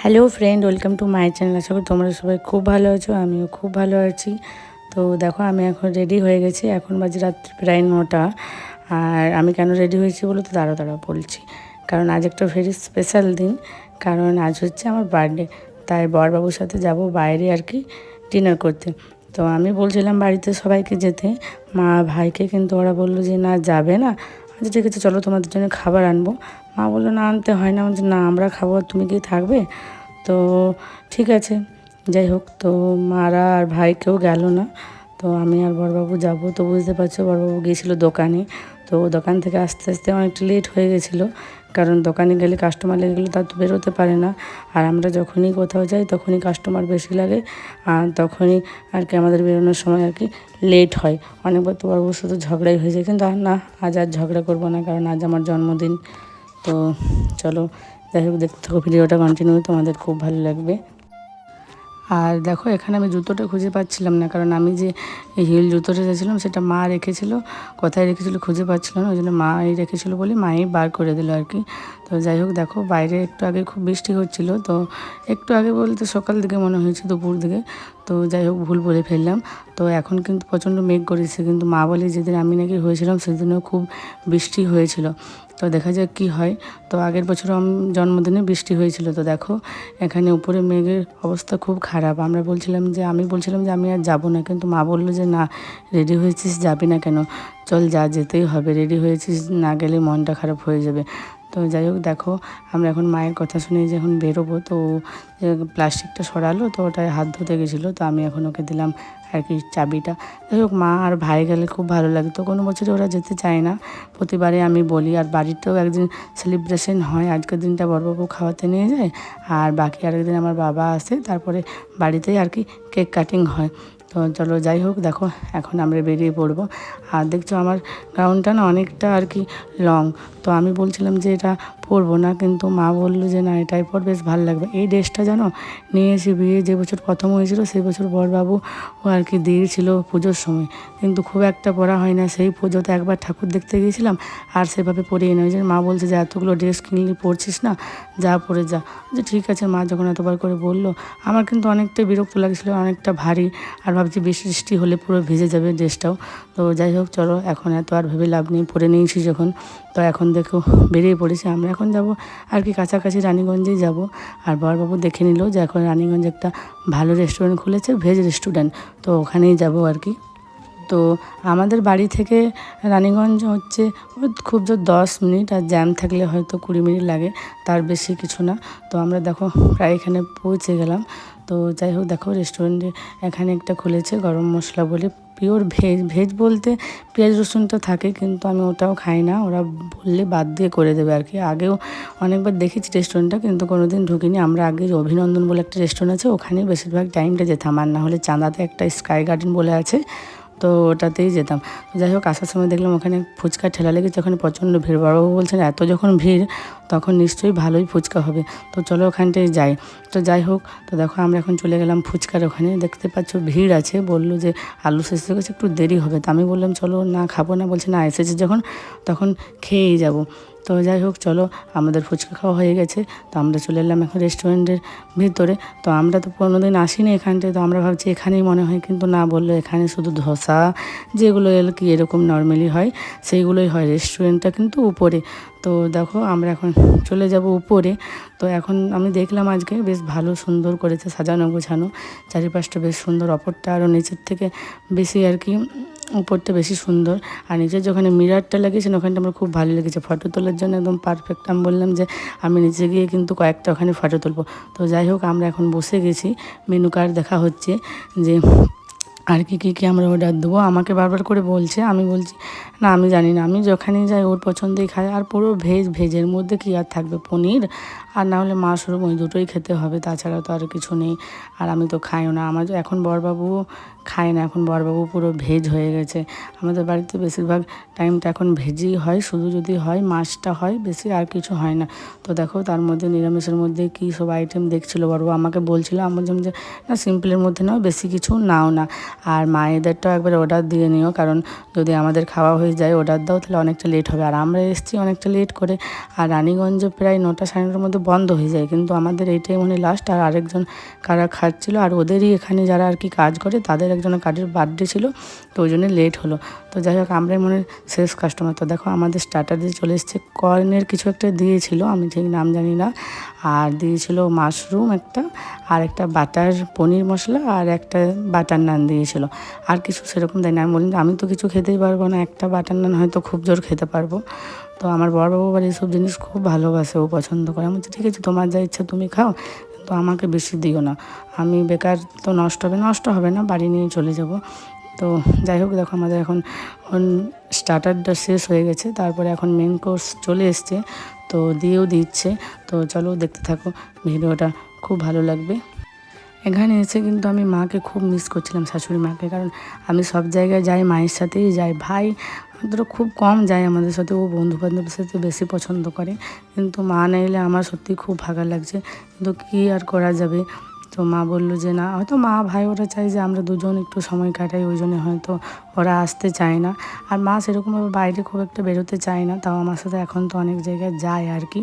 Hello friend welcome to my channel আশা করি তোমরা সবাই খুব ভালো আছো, আমিও খুব ভালো আছি। তো দেখো, আমি এখন রেডি হয়ে গেছি। এখন বাজে রাত্রি প্রায় নটা। আর আমি কেন রেডি হয়েছি বলে তো দাঁড়া দাঁড়া বলছি। কারণ আজ একটা ভেরি স্পেশাল দিন। কারণ আজ হচ্ছে আমার বার্থডে তাই বরবাবুর সাথে যাব বাইরে আর কি ডিনার করতে। তো আমি বলছিলাম বাড়িতে সবাইকে যেতে। মা ভাইকে কিন্তু ওরা বলল যে, না, যাবে না। আচ্ছা ঠিক আছে, চলো তোমাদের জন্য খাবার আনব। মা বলল, না, আনতে হয় না। বলছে, না, আমরা খাব তুমি কি থাকবে? তো ঠিক আছে, যাই হোক, তো মারা আর ভাই কেউ গেল না। তো আমি আর বড়বাবু যাব। তো বুঝতে পারছ বড়বাবু গিয়েছিল দোকানে। তো দোকান থেকে আস্তে আস্তে অনেকটা লেট হয়ে গেছিল। কারণ দোকানে গেলে কাস্টমার লেগে গেলে তার তো বেরোতে পারে না। আর আমরা যখনই কোথাও যাই, তখনই কাস্টমার বেশি লাগে। আর তখনই আর কি আমাদের বেরোনোর সময় আর কি লেট হয়। অনেকবার তো বড়বাবুর সাথে ঝগড়াই হয়ে যায়। কিন্তু আর না, আজ আর ঝগড়া করব না, কারণ আজ আমার জন্মদিন। তো চলো, যাই হোক, দেখতে থাকো, ভিডিওটা কন্টিনিউ তোমাদের খুব ভালো লাগবে। আর দেখো, এখানে আমি জুতোটা খুঁজে পাচ্ছিলাম না, কারণ আমি যে হিল জুতোটা চেয়েছিলাম সেটা মা রেখেছিল, কোথায় রেখেছিল খুঁজে পাচ্ছিলাম না, ওই জন্য মাই রেখেছিল বলে মাই বার করে দিল আর কি। তো যাই হোক, দেখো, বাইরে একটু আগে খুব বৃষ্টি হচ্ছিল, তো একটু আগে বলতে সকাল দিকে মনে হয়েছে, দুপুর দিকে। তো যাই হোক, ভুল বলে ফেললাম। তো এখন কিন্তু প্রচণ্ড মেঘ করেছে, কিন্তু মা বলে যেদিন আমি নাকি হয়েছিলাম, সেদিনও খুব বৃষ্টি হয়েছিল। তো দেখা যাক কি হয়। তো আগের বছর জন্মদিনে বৃষ্টি হয়েছিল, তো দেখো, এখানে উপরে মেঘের অবস্থা খুব খারাপ। আমরা বলছিলাম যে, আমি বলছিলাম যে, আমি আর যাব না, কিন্তু মা বলল যে, না রেডি হয়েছিস যাবি না কেন? চল যা, যেতেই হবে। রেডি হয়েছিস না গেলে মনটা খারাপ হয়ে যাবে। তো যাই হোক, দেখো, আমরা এখন মায়ের কথা শুনে যখন বেরোবো, তো প্লাস্টিকটা সরালো, তো ওটায় হাত ধুতে গেছিল, তো আমি এখন ওকে দিলাম আর কি চাবিটা। যাই হোক, মা আর ভাই গেলে খুব ভালো লাগে তো কোনো বছরে ওরা যেতে চায় না। প্রতিবারে আমি বলি, আর বাড়িতেও একদিন সেলিব্রেশন হয়, আজকের দিনটা বড়বাবু খাওয়াতে নিয়ে যায়, আর বাকি আরেকদিন আমার বাবা আসে, তারপরে বাড়িতেই আর কি কেক কাটিং হয়। তো চলো যাই হোক, দেখো এখন আমরা বেরিয়ে পড়ব। আর দেখছ আমার গ্রাউন্ডটা না অনেকটা আর কি লং তো আমি বলছিলাম যে এটা পরবো না, কিন্তু মা বলল যে না, এটাই পর বেশ ভালো লাগবে। এই ড্রেসটা জানো নিয়েছি বিয়ে যে বছর প্রথম হয়েছিল, সেই বছর বরবাবু ও আর কি দিয়েছিল পুজোর সময়। কিন্তু খুব একটা পরা হয় না, সেই পুজোতে একবার ঠাকুর দেখতে গিয়েছিলাম, আর সেভাবে পরিয়ে না ওই জন্য মা বলছে যে, এতগুলো ড্রেস কিনলি, পরছিস না, যা পরে যা। যে ঠিক আছে মা, যখন এতবার করে বলল, আমার কিন্তু অনেকটাই বিরক্ত লাগছিল, অনেকটা ভারী, আর ভাবছি বৃষ্টি হলে পুরো ভিজে যাবে ড্রেসটাও। তো যাই হোক, চলো, এখন এত আর ভেবে লাভ নেই, পরে নিয়েছি যখন। তো এখন দেখো বেরিয়ে পড়েছি, আমরা এখন যাব আর কি কাছাকাছি রানীগঞ্জেই যাব। আর বরবাবু দেখে নিল যে এখন রানীগঞ্জ একটা ভালো রেস্টুরেন্ট খুলেছে ভেজ রেস্টুরেন্ট তো ওখানেই যাব আর কি। তো আমাদের বাড়ি থেকে রানীগঞ্জ হচ্ছে খুব জোর দশ মিনিট, আর জ্যাম থাকলে হয়তো কুড়ি মিনিট লাগে, তার বেশি কিছু না। তো আমরা দেখো প্রায় এখানে পৌঁছে গেলাম। তো যাই হোক, দেখো রেস্টুরেন্টে এখানে একটা খুলেছে গরম মশলা বলে। পিওর ভেজ ভেজ বলতে পেঁয়াজ রসুন তো থাকে, কিন্তু আমি ওটাও খাই না। ওরা বললে বাদ দিয়ে করে দেবে আর কি। আগেও অনেকবার দেখেছি রেস্টুরেন্টটা কিন্তু কোনো দিন ঢুকিনি। আমরা আগে অভিনন্দন বলে একটা রেস্টুরেন্ট আছে ওখানে বেশিরভাগ টাইমটা যেতাম। আর না হলে চাঁদাতে একটা স্কাই গার্ডেন বলে আছে। তো ওটাতেই যেতাম। যাই হোক, আসার সময় দেখলাম ওখানে ফুচকা ঠেলা লেগেছে ওখানে প্রচণ্ড ভিড়। বড়বাবু বলছেন, এত যখন ভিড়, তখন নিশ্চয়ই ভালোই ফুচকা হবে। তো চলো ওখানটায় যাই। তো যাই হোক, তো দেখো আমরা এখন চলে গেলাম ফুচকার ওখানে। দেখতে পাচ্ছ ভিড় আছে, বলল যে আলু শেষ হয়ে গেছে, একটু দেরি হবে। তো আমি বললাম, চলো না, খাব না। বলছে, না, এসেছে যখন, তখন খেয়েই যাব। তো যাই হোক, চলো আমাদের ফুচকা খাওয়া হয়ে গেছে। তো আমরা চলে এলাম এখন রেস্টুরেন্টের ভিতরে। তো আমরা তো কোনোদিন আসিনি এখানটায় তো আমরা ভাবছি এখানেই মনে হয়, কিন্তু না বলল এখানে শুধু ধোসা, যেগুলো এল কি এরকম নর্মালি হয়, সেইগুলোই হয় রেস্টুরেন্টটা কিন্তু উপরে। তো দেখো, আমরা এখন চলে যাব উপরে। তো এখন আমি দেখলাম আজকে বেশ ভালো, সুন্দর করেছে সাজানো গোছানো। চারিপাশটা বেশ সুন্দর, অপরটা আরও নিচের থেকে বেশি আর কি, উপরটা বেশি সুন্দর। আর নিচের যেখানে মিরারটা লাগিয়েছেন, ওখানটা আমার খুব ভালো লেগেছে। ফটো তোলার জন্য একদম পারফেক্ট আমি বললাম যে, আমি নিচে গিয়ে কিন্তু কয়েকটা ওখানে ফটো তুলবো। তো যাই হোক, আমরা এখন বসে গেছি। মেনু কার্ড দেখা হচ্ছে যে আর কি, কী কী আমরা অর্ডার দেবো? আমাকে বারবার করে বলছে, আমি বলছি, না, আমি জানি না, আমি যখনই যাই ওর পছন্দেই খাই। আর পুরো ভেজ, ভেজের মধ্যে কী আর থাকবে? পনির? আর না হলে মাশরুম, ওই দুটোই খেতে হবে তাছাড়া তো আর কিছু নেই। আর আমি তো খাইও না। আমার এখন বরবাবুও খায় না, এখন বরবাবু পুরো ভেজ হয়ে গেছে। আমাদের বাড়িতে বেশিরভাগ টাইমটা এখন ভেজই হয়, শুধু যদি হয়, মাছটা হয়, বেশি আর কিছু হয় না। তো দেখো, তার মধ্যে, নিরামিষের মধ্যে কী সব আইটেম দেখছিলো? বড়বাবু আমাকে বলছিল আমি বলছিলাম যে, না সিম্পলের মধ্যে নাও বেশি কিছু নাও না। আর মায়েদেরটাও একবার অর্ডার দিয়ে নিও, কারণ যদি আমাদের খাওয়া হয়ে যায় অর্ডার দাও, তাহলে অনেকটা লেট হবে। আর আমরা এসেছি অনেকটা লেট করে, আর রানীগঞ্জ প্রায় নটা সাড়ে নটার মধ্যে বন্ধ হয়ে যায়। কিন্তু আমাদের এইটাই মনে লাস্ট আর আরেকজন কারা খাচ্ছিল, আর ওদেরই এখানে যারা আর কি কাজ করে, তাদের একজনের কার্ডের বার্থডে ছিল, তো ওই জন্য লেট হলো। তো যাই হোক, আমরাই মনে শেষ কাস্টমার তো দেখো, আমাদের স্টার্টার দিয়ে চলে এসছে। কর্নের কিছু একটা দিয়েছিল, আমি ঠিক নাম জানি না। আর দিয়েছিল মাশরুম একটা, আর একটা বাটার পনির মশলা, আর একটা বাটার নান দিয়েছিল। আর কিছু সেরকম দেয় না। আমি বললাম আমি তো কিছু খেতেই পারব না। একটা বাটার নান হয়তো খুব জোর খেতে পারব। তো আমার বড়বাবু আবার এইসব জিনিস খুব ভালোবাসে, ও পছন্দ করে। আমি বলছি, ঠিক আছে, তোমার যা ইচ্ছা তুমি খাও তো আমাকে বেশি দিও না। আমি বেকার, তো নষ্ট হবে নষ্ট হবে না, বাড়ি নিয়ে চলে যাব। তো যাই হোক, দেখো আমাদের এখন স্টার্টারটা শেষ হয়ে গেছে। তারপরে এখন মেন কোর্স চলে এসছে। তো দিয়েও দিচ্ছে। তো চলো দেখতে থাকো। ভিডিওটা খুব ভালো লাগবে। এখানে এসে কিন্তু আমি মাকে খুব মিস করছিলাম, শাশুড়ি মাকে। কারণ আমি সব জায়গায় যাই, মায়ের সাথেই যাই। ভাই ধরো খুব কম যায় আমাদের সাথে, ও বন্ধু বান্ধবের সাথে বেশি পছন্দ করে। কিন্তু মা না এলে আমার সত্যি খুব ভাগা লাগছে। কিন্তু কী আর করা যাবে? তো মা বলল যে, না, হয়তো মা, ভাই ওরা চায় যে আমরা দুজন একটু সময় কাটাই, ওই জন্য হয়তো ওরা আসতে চায় না। আর মা সেরকমভাবে বাইরে খুব একটা বেরোতে চায় না, তাও আমার সাথে এখন তো অনেক জায়গায় যায় আর কি।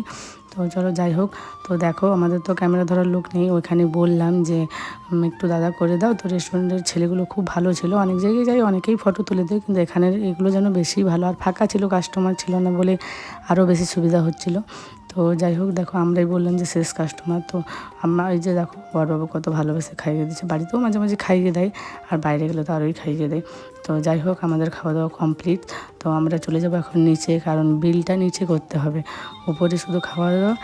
তো চলো যাই হোক। তো দেখো, আমাদের তো ক্যামেরা ধরার লোক নেই। ওইখানে বললাম যে একটু দাদা করে দাও। তো রেস্টুরেন্টের ছেলেগুলো খুব ভালো ছিল। অনেক জায়গায় যাই, অনেকেই ফটো তুলে দেয়। কিন্তু এখানের এগুলো যেন বেশি ভালো। আর ফাঁকা ছিল কাস্টমার ছিল না বলে আরও বেশি সুবিধা হচ্ছিল। তো যাই হোক, দেখো, আমরাই বললাম যে, শেষ কাস্টমার তো আমরা এই যে দেখো, বড়বাবু কত ভালোবেসে খাইয়ে দিচ্ছে বাড়িতেও মাঝে মাঝে খাইয়ে দেয়। আর বাইরে গেলে তো আরোই খাইয়ে দেয়। তো যাই হোক, আমাদের খাওয়া দাওয়া কমপ্লিট তো আমরা চলে যাব এখন নিচে, কারণ বিলটা নিচে করতে হবে। উপরে শুধু খাওয়া দাওয়া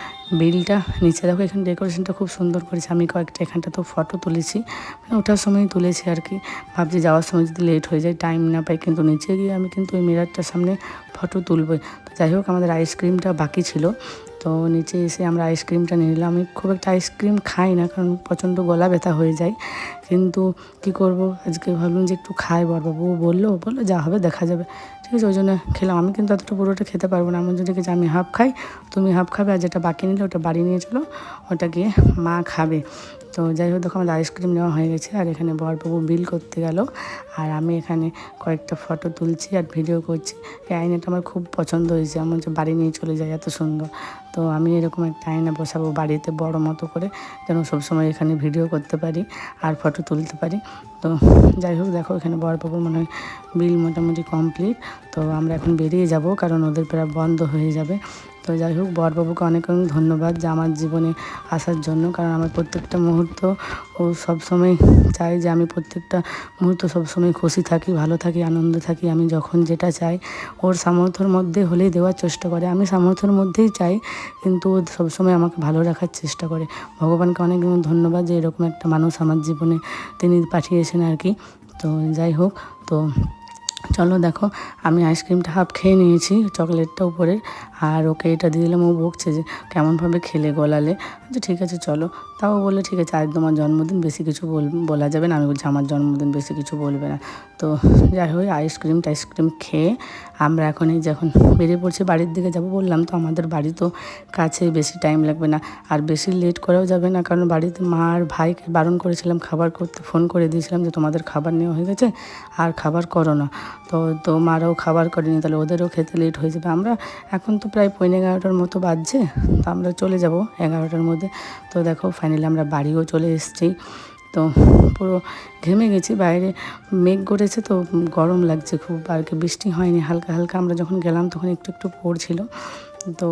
বিলটা নিচে। দেখো, এখানে ডেকোরেশনটা খুব সুন্দর করেছে। আমি কয়েকটা, এখানটা তো ফটো তুলেছি। মানে ওঠার সময় তুলেছি আর কি। ভাবছি যাওয়ার সময় যদি লেট হয়ে যায় টাইম না পাই, কিন্তু নিচে গিয়ে আমি কিন্তু ওই মিরারটার সামনে ফটো তুলবই তো যাই হোক, আমাদের আইসক্রিমটা বাকি ছিল। তো নিচে এসে আমরা আইসক্রিমটা নিয়ে নিলাম। আমি খুব একটা আইসক্রিম খাই না, কারণ প্রচণ্ড গলা ব্যথা হয়ে যায়। কিন্তু কি করব? আজকে ভাবলাম যে একটু খাই বরবাবু ও বলল বলল যা হবে, দেখা যাবে। ঠিক আছে, ওই জন্য খেলাম। আমি কিন্তু অতটা পুরোটা খেতে পারব না। আমার যদি আমি হাফ খাই, তুমি হাফ খাবে আর যেটা বাকি নিলে ওটা বাড়ি নিয়ে চলো, ওটা গিয়ে মা খাবে। তো যাই হোক, দেখো আমাদের আইসক্রিম নেওয়া হয়ে গেছে আর এখানে বরবাবু বিল করতে গেল। আর আমি এখানে কয়েকটা ফটো তুলছি আর ভিডিও করছি। এই আয়নাটা আমার খুব পছন্দ হয়েছে। আমার যে বাড়ি নিয়ে চলে যায় এত সুন্দর। তো আমি এরকম একটা আয়না বসাবো বাড়িতে বড় মতো করে, যেন সবসময় এখানে ভিডিও করতে পারি আর ফটো তুলতে পারি। তো যাই হোক, দেখো এখানে বরপাপুর মনে হয় বিল মোটামুটি কমপ্লিট। তো আমরা এখন বেরিয়ে যাব, কারণ ওদের প্রায় বন্ধ হয়ে যাবে। তো যাই হোক, বরবাবুকে অনেক অনেক ধন্যবাদ যে আমার জীবনে আসার জন্য। কারণ আমার প্রত্যেকটা মুহূর্ত ও সবসময় চাই যে আমি প্রত্যেকটা মুহূর্ত সবসময় খুশি থাকি, ভালো থাকি, আনন্দ থাকি। আমি যখন যেটা চাই, ওর সামর্থ্যর মধ্যে হলেই দেওয়ার চেষ্টা করে। আমি সামর্থ্যের মধ্যেই চাই, কিন্তু ও সবসময় আমাকে ভালো রাখার চেষ্টা করে। ভগবানকে অনেক অনেক ধন্যবাদ যে এরকম একটা মানুষ আমার জীবনে তিনি পাঠিয়েছেন আর কি। তো যাই হোক, তো চলো দেখো, আমি আইসক্রিমটা হাফ খেয়ে নিয়েছি, চকলেটটা উপরে। আর ওকে এটা দিয়ে দিলাম, ও বকছে যে কেমনভাবে খেলে গলালে। আচ্ছা ঠিক আছে, চলো। তাও বললে, ঠিক আছে, আজ তোমার জন্মদিন, বেশি কিছু বল যাবে না। আমি বলছি, আমার জন্মদিন, বেশি কিছু বলবে না। তো যাই হোক আইসক্রিম টাইসক্রিম খেয়ে আমরা এখন এই যখন বেরিয়ে পড়ছি বাড়ির দিকে যাব বললাম, তো আমাদের বাড়ি তো কাছে, বেশি টাইম লাগবে না। আর বেশি লেট করাও যাবে না, কারণ বাড়িতে মা আর ভাইকে বারণ করেছিলাম, খাবার করতে ফোন করে দিয়েছিলাম যে, তোমাদের খাবার নেওয়া হয়ে গেছে, আর খাবার করো না। তো তো মারাও খাবার করেনি, তাহলে ওদেরও খেতে লেট হয়ে যাবে। আমরা এখন তো প্রায় পৌনে এগারোটার মতো বাজছে, তো আমরা চলে যাব এগারোটার মধ্যে। তো দেখো ফাইনালি আমরা বাড়িও চলে এসেছি। তো পুরো ঘেমে গেছি, বাইরে মেঘ করেছে তো গরম লাগছে খুব, আর কি বৃষ্টি হয়নি, হালকা হালকা আমরা যখন গেলাম তখন একটু একটু পড়ছিল। তো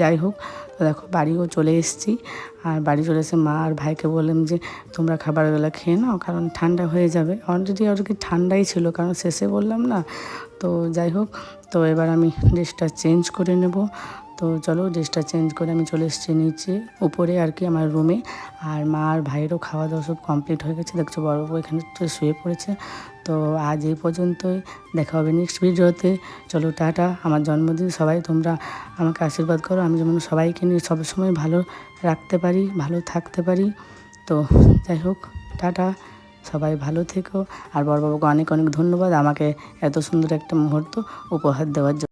যাই হোক দেখো বাড়িও চলে এসেছি, আর বাড়ি চলে এসে মা আর ভাইকে বললাম যে তোমরা খাবারগুলো খেয়ে নাও, কারণ ঠান্ডা হয়ে যাবে। অলরেডি আর কি ঠান্ডাই ছিল, কারণ শেষে বললাম না। তো যাই হোক, তো এবার আমি ড্রেসটা চেঞ্জ করে নেব। তো চলো ড্রেসটা চেঞ্জ করে আমি চলে এসেছি নিচে, উপরে আর কি আমার রুমে আর মা আর ভাইয়েরও খাওয়া দাওয়া সব কমপ্লিট হয়ে গেছে। দেখছ বড় বউ এখানে শুয়ে পড়েছে। তো আজ এই পর্যন্তই, দেখা হবে নেক্সট ভিডিওতে চলো টাটা, আমার জন্মদিন, সবাই তোমরা আমাকে আশীর্বাদ করো। আমি যেমন সবাইকে নিয়ে সবসময় ভালো রাখতে পারি, ভালো থাকতে পারি। তো যাই হোক, টাটা, সবাই ভালো থেকো। আর বড়বাবুকে অনেক অনেক ধন্যবাদ আমাকে এত সুন্দর একটা মুহূর্ত উপহার দেওয়ার জন্য।